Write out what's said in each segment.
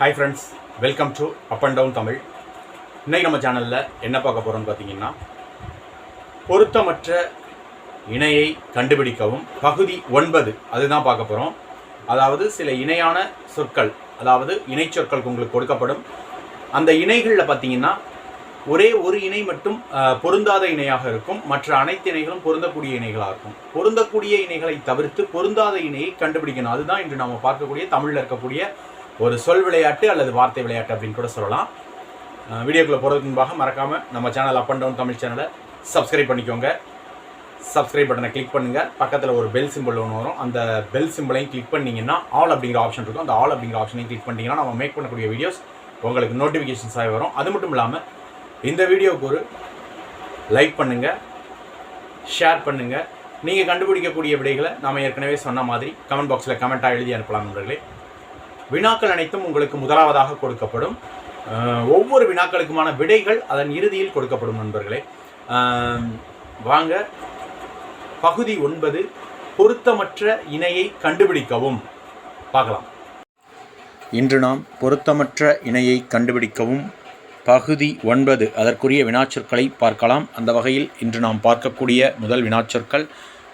Hi friends welcome to up and down Tamil இன்றைக்கி நம்ம சேனலில் என்ன பார்க்க போகிறோம்னு பார்த்தீங்கன்னா பொருத்தமற்ற இணையை கண்டுபிடிக்கவும் பகுதி ஒன்பது அதுதான் பார்க்க போகிறோம் அதாவது சில இணையான சொற்கள் அதாவது இணை சொற்கள் உங்களுக்கு கொடுக்கப்படும். அந்த இணைகளில் பார்த்தீங்கன்னா ஒரே ஒரு இணை மட்டும் பொருந்தாத இணையாக இருக்கும். மற்ற அனைத்து இணைகளும் பொருந்தக்கூடிய இணைகளாக இருக்கும். பொருந்தக்கூடிய இணைகளை தவிர்த்து பொருந்தாத இணையை கண்டுபிடிக்கணும். அதுதான் இன்று நாம் பார்க்கக்கூடிய தமிழில் இருக்கக்கூடிய ஒரு சொல் விளையாட்டு அல்லது வார்த்தை விளையாட்டு அப்படின்னு கூட சொல்லலாம். வீடியோக்குள்ளே வீடியோக்குள்ள போகிறதுக்கு முன்பாக மறக்காமல் நம்ம channel up and down Tamil சேனலை சப்ஸ்கிரைப் பண்ணிக்கோங்க. சப்ஸ்கிரைப் பட்டனை கிளிக் பண்ணுங்கள் பக்கத்தில் ஒரு பெல் சிம்பிள் ஒன்று வரும். அந்த பெல் சிம்பிளையும் கிளிக் பண்ணிங்கன்னா ஆல் அப்படிங்கிற ஆப்ஷன் இருக்கும். அந்த ஆல் அப்படிங்கிற ஆப்ஷனையும் கிளிக் பண்ணிட்டீங்கன்னா நம்ம மேக் பண்ணக்கூடிய வீடியோஸ் உங்களுக்கு நோட்டிஃபிகேஷன்ஸாக வரும். அது மட்டும் இல்லாமல் இந்த வீடியோவுக்கு ஒரு லைக் பண்ணுங்கள் ஷேர் பண்ணுங்கள் நீங்கள் கண்டுபிடிக்கக்கூடிய விடைகளை நாம் ஏற்கனவே சொன்ன மாதிரி கமெண்ட் பாக்ஸில் கமெண்ட்டாக எழுதி அனுப்பலாம் நண்பர்களே. வினாக்கள் அனைத்தும் உங்களுக்கு முதலாவதாக கொடுக்கப்படும். ஒவ்வொரு வினாக்களுக்குமான விடைகள் அதன் இறுதியில் கொடுக்கப்படும் நண்பர்களே. வாங்க. பகுதி ஒன்பது பொருத்தமற்ற இணையை கண்டுபிடிக்கவும். பார்க்கலாம். இன்று நாம் பொருத்தமற்ற இணையை கண்டுபிடிக்கவும். பகுதி ஒன்பது அதற்குரிய வினாச்சொற்களை பார்க்கலாம். அந்த வகையில் இன்று நாம் பார்க்கக்கூடிய முதல் வினாச்சொற்கள்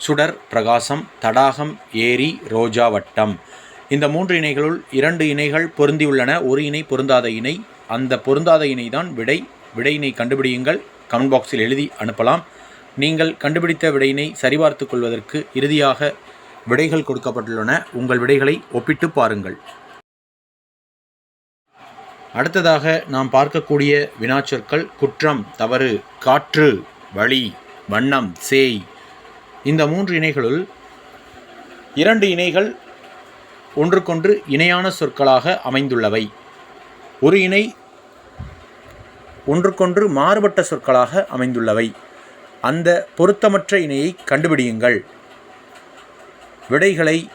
சுடர் பிரகாசம் தடாகம் ஏரி ரோஜா வட்டம். இந்த மூன்று இணைகளுள் இரண்டு இணைகள் பொருந்தியுள்ளன. ஒரு இணை பொருந்தாத இணை. அந்த பொருந்தாத இணை தான் விடை விடையினை கண்டுபிடியுங்கள். கமெண்ட் பாக்ஸில் எழுதி அனுப்பலாம். நீங்கள் கண்டுபிடித்த விடையினை சரிபார்த்து கொள்வதற்கு இறுதியாக விடைகள் கொடுக்கப்பட்டுள்ளன. உங்கள் விடைகளை ஒப்பிட்டு பாருங்கள். அடுத்ததாக நாம் பார்க்கக்கூடிய வினாச்சொற்கள் குற்றம் தவறு காற்று வழி வண்ணம் சேய். இந்த மூன்று இணைகளுள் இரண்டு இணைகள் ஒன்றுக்கொன்று இணையான சொற்களாக அமைந்துள்ளவை. ஒரு இணை ஒன்றுக்கொன்று மாறுபட்ட சொற்களாக அமைந்துள்ளவை. அந்த பொருத்தமற்ற இணையை கண்டுபிடியுங்கள். விடைகளை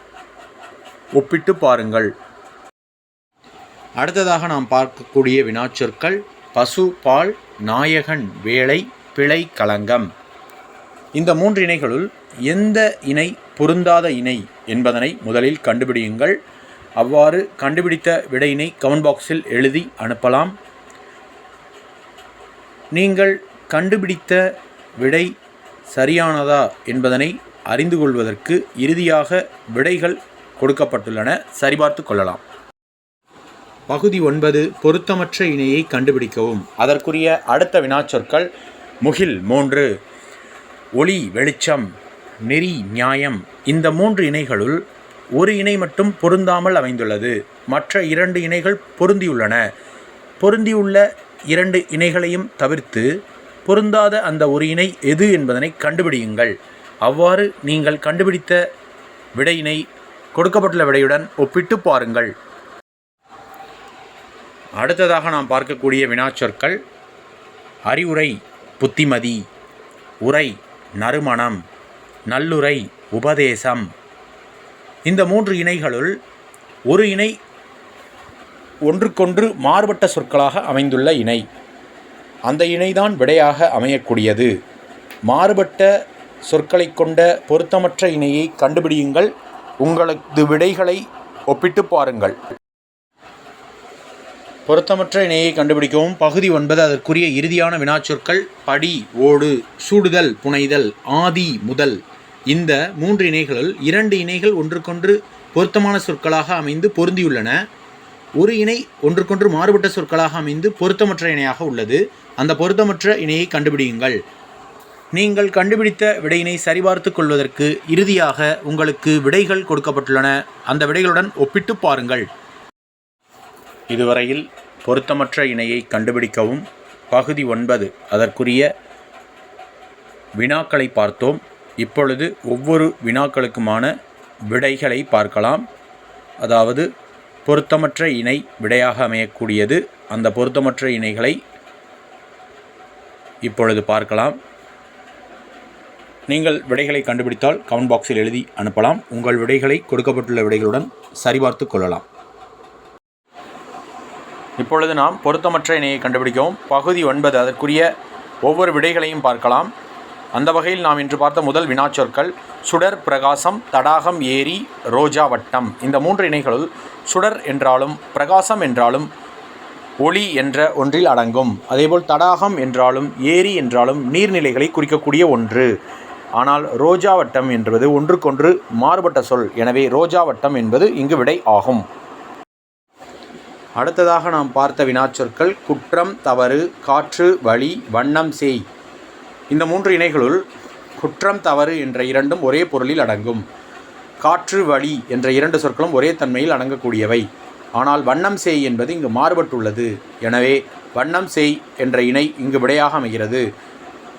ஒப்பிட்டு பாருங்கள். அடுத்ததாக நாம் பார்க்கக்கூடிய வினாச்சொற்கள் பசு பால் நாயகன் வேலை பிழை களங்கம். இந்த மூன்று இணைகளுள் எந்த இணை பொருந்தாத இணை என்பதனை முதலில் கண்டுபிடியுங்கள். அவ்வாறு கண்டுபிடித்த விடையினை கமெண்ட் பாக்ஸில் எழுதி அனுப்பலாம். நீங்கள் கண்டுபிடித்த விடை சரியானதா என்பதனை அறிந்து கொள்வதற்கு இறுதியாக விடைகள் கொடுக்கப்பட்டுள்ளன. சரிபார்த்து கொள்ளலாம். பகுதி ஒன்பது பொருத்தமற்ற இணையை கண்டுபிடிக்கவும். அதற்குரிய அடுத்த வினாச்சொற்கள் முகில் மூன்று. ஒளி வெளிச்சம். நெறி நியாயம் இந்த மூன்று இணைகளுள் ஒரு இணை மட்டும் பொருந்தாமல் அமைந்துள்ளது. மற்ற இரண்டு இணைகள் பொருந்தியுள்ளன. பொருந்தியுள்ள இரண்டு இணைகளையும் தவிர்த்து பொருந்தாத அந்த ஒரு இணை எது என்பதனை கண்டுபிடியுங்கள். அவ்வாறு நீங்கள் கண்டுபிடித்த விடையினை கொடுக்கப்பட்டுள்ள விடையுடன் ஒப்பிட்டு பாருங்கள். அடுத்ததாக நாம் பார்க்கக்கூடிய வினாச்சொற்கள் அறிவுரை புத்திமதி உரை நறுமணம். நல்லுரை உபதேசம். இந்த மூன்று இணைகளுள் ஒரு இணை ஒன்றுக்கொன்று மாறுபட்ட சொற்களாக அமைந்துள்ள இணை. அந்த இணைதான் விடையாக அமையக்கூடியது. மாறுபட்ட சொற்களை கொண்ட பொருத்தமற்ற இணையை கண்டுபிடியுங்கள். உங்களது விடைகளை ஒப்பிட்டு பாருங்கள். பொருத்தமற்ற இணையை கண்டுபிடிக்கவும். பகுதி ஒன்பது அதற்குரிய இறுதியான வினாச்சொற்கள் படி ஓடு சூடுதல் புனைதல் ஆதி முதல். இந்த மூன்று இணைகளுள் இரண்டு இணைகள் ஒன்றுக்கொன்று பொருத்தமான சொற்களாக அமைந்து பொருந்தியுள்ளன. ஒரு இணை ஒன்றுக்கொன்று மாறுபட்ட சொற்களாக அமைந்து பொருத்தமற்ற இணையாக உள்ளது. அந்த பொருத்தமற்ற இணையை கண்டுபிடியுங்கள். நீங்கள் கண்டுபிடித்த விடையினை சரிபார்த்து கொள்வதற்கு இறுதியாக உங்களுக்கு விடைகள் கொடுக்கப்பட்டுள்ளன. அந்த விடைகளுடன் ஒப்பிட்டு பாருங்கள். இதுவரையில் பொருத்தமற்ற இணையை கண்டுபிடிக்கவும் பகுதி ஒன்பது. அதற்குரிய வினாக்களை பார்த்தோம். இப்பொழுது ஒவ்வொரு வினாக்களுக்குமான விடைகளை பார்க்கலாம். அதாவது பொருத்தமற்ற இணை விடையாக அமையக்கூடியது. அந்த பொருத்தமற்ற இணைகளை இப்பொழுது பார்க்கலாம். நீங்கள் விடைகளை கண்டுபிடித்தால் கமெண்ட் பாக்ஸில் எழுதி அனுப்பலாம். உங்கள் விடைகளை கொடுக்கப்பட்டுள்ள விடைகளுடன் சரிபார்த்து கொள்ளலாம். இப்பொழுது நாம் பொருத்தமற்ற இணையை கண்டுபிடிக்கவும். பகுதி ஒன்பது அதற்குரிய ஒவ்வொரு விடைகளையும் பார்க்கலாம். அந்த வகையில் நாம் இன்று பார்த்த முதல் வினாச்சொற்கள் சுடர் பிரகாசம் தடாகம் ஏரி ரோஜா வட்டம். இந்த மூன்று இணைகளுள் சுடர் என்றாலும் பிரகாசம் என்றாலும் ஒளி என்ற ஒன்றில் அடங்கும். அதேபோல் தடாகம் என்றாலும் ஏரி என்றாலும் நீர்நிலைகளை குறிக்கக்கூடிய ஒன்று. ஆனால் ரோஜா வட்டம் என்பது ஒன்றுக்கொன்று மாறுபட்ட சொல். எனவே ரோஜா வட்டம் என்பது இங்கு விடை ஆகும். அடுத்ததாக நாம் பார்த்த வினாச்சொற்கள் குற்றம் தவறு காற்று வழி வண்ணம் செய். இந்த மூன்று இணைகளுள் குற்றம் தவறு என்ற இரண்டும் ஒரே பொருளில் அடங்கும். காற்று வழி என்ற இரண்டு சொற்களும் ஒரே தன்மையில் அடங்கக்கூடியவை. ஆனால் வண்ணம் செய் என்பது இங்கு மாறுபட்டுள்ளது. எனவே வண்ணம் செய் என்ற இணை இங்கு விடையாக அமைகிறது.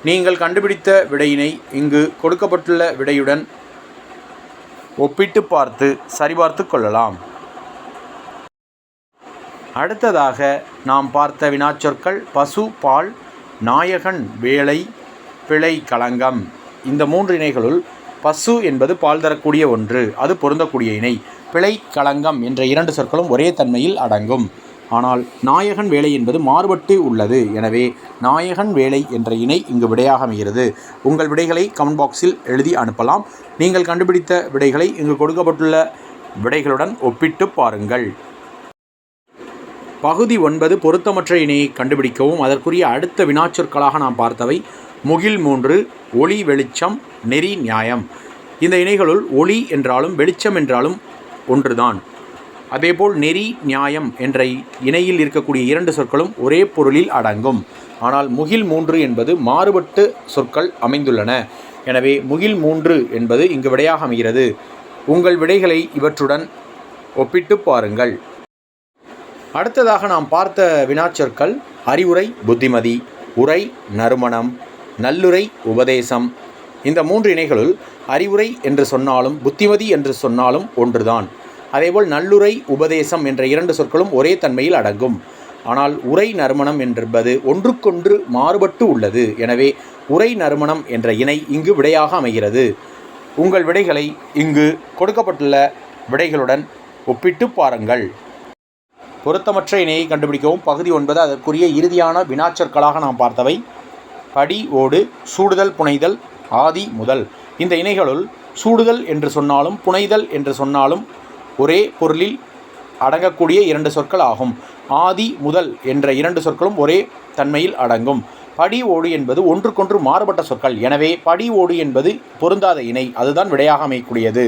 நீங்கள் கண்டுபிடித்த விடையினை இங்கு கொடுக்கப்பட்டுள்ள விடையுடன் ஒப்பிட்டு பார்த்து சரிபார்த்து கொள்ளலாம். அடுத்ததாக நாம் பார்த்த வினாச்சொற்கள் பசு பால் நாயகன் வேலை பிழை களங்கம். இந்த மூன்று இணைகளுள் பசு என்பது பால் தரக்கூடிய ஒன்று அது பொருந்தக்கூடிய இணை. பிழை களங்கம் என்ற இரண்டு சொற்களும் ஒரே தன்மையில் அடங்கும். ஆனால் நாயகன் வேலை என்பது மாறுபட்டு உள்ளது. எனவே நாயகன் வேலை என்ற இணை இங்கு விடையாக அமைகிறது. உங்கள் விடைகளை கமெண்ட் பாக்ஸில் எழுதி அனுப்பலாம். நீங்கள் கண்டுபிடித்த விடைகளை இங்கு கொடுக்கப்பட்டுள்ள விடைகளுடன் ஒப்பிட்டு பாருங்கள். பகுதி ஒன்பது பொருத்தமற்ற இணையை கண்டுபிடிக்கவும் அதற்குரிய அடுத்த வினாச்சொற்களாக நாம் பார்த்தவை முகில் மூன்று ஒளி வெளிச்சம் நெறி நியாயம். இந்த இணைகளுள் ஒளி என்றாலும் வெளிச்சம் என்றாலும் ஒன்றுதான். அதேபோல் நெறி நியாயம் என்ற இணையில் இருக்கக்கூடிய இரண்டு சொற்களும் ஒரே பொருளில் அடங்கும். ஆனால் முகில் மூன்று என்பது மாறுபட்டு சொற்கள் அமைந்துள்ளன. எனவே முகில் மூன்று என்பது இங்கு விடையாக அமைகிறது. உங்கள் விடைகளை இவற்றுடன் ஒப்பிட்டு பாருங்கள். அடுத்ததாக நாம் பார்த்த வினாச்சொற்கள் அறிவுரை புத்திமதி உரை நறுமணம் நல்லுரை உபதேசம். இந்த மூன்று இணைகளுள் அறிவுரை என்று சொன்னாலும் புத்திமதி என்று சொன்னாலும் ஒன்றுதான். அதேபோல் நல்லுரை உபதேசம் என்ற இரண்டு சொற்களும் ஒரே தன்மையில் அடங்கும். ஆனால் உரை நறுமணம் என்பது ஒன்றுக்கொன்று மாறுபட்டு உள்ளது. எனவே உரை நறுமணம் என்ற இணை இங்கு விடையாக அமைகிறது. உங்கள் விடைகளை இங்கு கொடுக்கப்பட்டுள்ள விடைகளுடன் ஒப்பிட்டு பாருங்கள். பொருத்தமற்ற இணையை கண்டுபிடிக்கவும். பகுதி ஒன்பது அதற்குரிய இறுதியான வினாச்சொற்களாக நாம் பார்த்தவை. படி ஓடு சூடுதல் புனைதல் ஆதி முதல். இந்த இணைகளுள் சூடுதல் என்று சொன்னாலும் புனைதல் என்று சொன்னாலும் ஒரே பொருளில் அடங்கக்கூடிய இரண்டு சொற்கள் ஆகும். ஆதி முதல் என்ற இரண்டு சொற்களும் ஒரே தன்மையில் அடங்கும். படி ஓடு என்பது ஒன்றுக்கொன்று மாறுபட்ட சொற்கள். எனவே படி ஓடு என்பது பொருந்தாத இணை. அதுதான் விடையாக அமையக்கூடியது.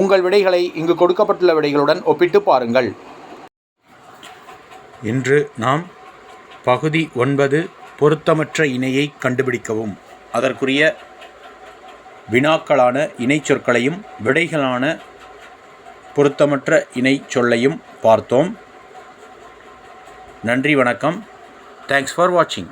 உங்கள் விடைகளை இங்கு கொடுக்கப்பட்டுள்ள விடைகளுடன் ஒப்பிட்டு பாருங்கள். இன்று நாம் பகுதி ஒன்பது பொருத்தமற்ற இணையை கண்டுபிடிக்கவும். அதற்குரிய வினாக்களான இணைச்சொற்களையும் விடைகளான பொருத்தமற்ற இணை சொல்லையும் பார்த்தோம். நன்றி வணக்கம். தேங்க்ஸ் ஃபார் வாட்சிங்